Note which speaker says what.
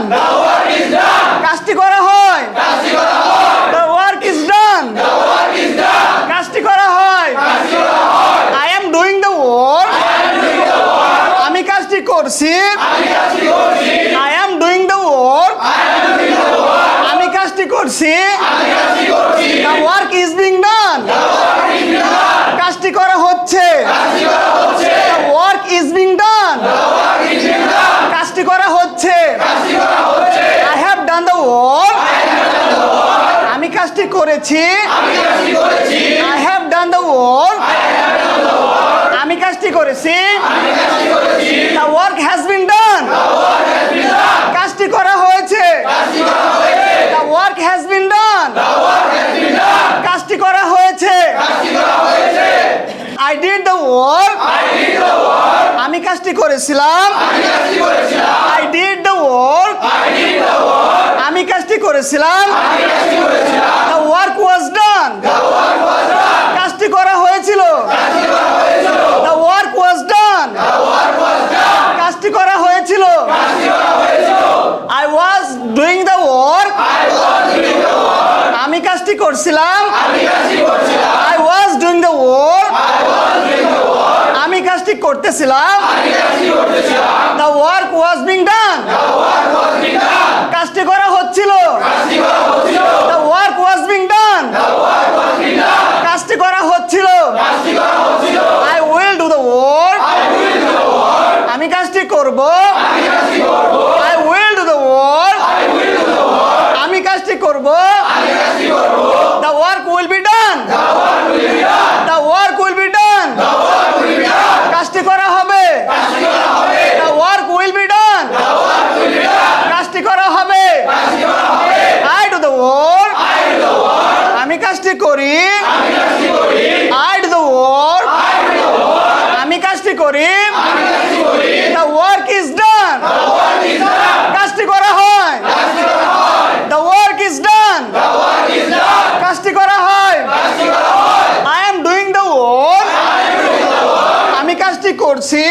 Speaker 1: ডান কাজটি করা হয় দ্য ওয়ার্ক ইজ ডান কাজটি করা হয় I am doing the work আমি কাজটি করছি I am doing the work আমি কাজটি করছি the work is being done কাজটি করা হচ্ছে the work is being done কাজটি করা হচ্ছে I have done the work আমি কাজটি করেছি। I have done the work আমি কাজটি করেছি। The work has been done কাজটি করা হয়েছে। The work has been done কাজটি করা হয়েছে। আই ডিড দ্য ওয়ার্ক আমি কাজটি করেছিলাম। আই ডিড দ্য ওয়ার্ক আমি কাজটি করেছিলাম দ্য ওয়ার্ক ওয়াজ ডান কাজটি করা হয়েছিল দ্য ওয়ার্ক ওয়াজ ডান কাজটি করা হয়েছিল I was doing the work আমি কাজটি করছিলাম? I was doing the work আমি কাজটি করতেছিলাম। The work was being done কাজটি করা হচ্ছিল the work was being done কাজটি করা হচ্ছিল I will do the work আমি কাজটি করব I will do the work আমি কাজটি করব the work will be done the work will be done কাজটি করা হবে। The work will be done কাজটি করা হবে। আই ডু দ্য ওয়ার্ক আমি কাজটি করি। আই ডু দ্য ওয়ার্ক আমি কাজটি করি। দ্য ওয়ার্ক করছি।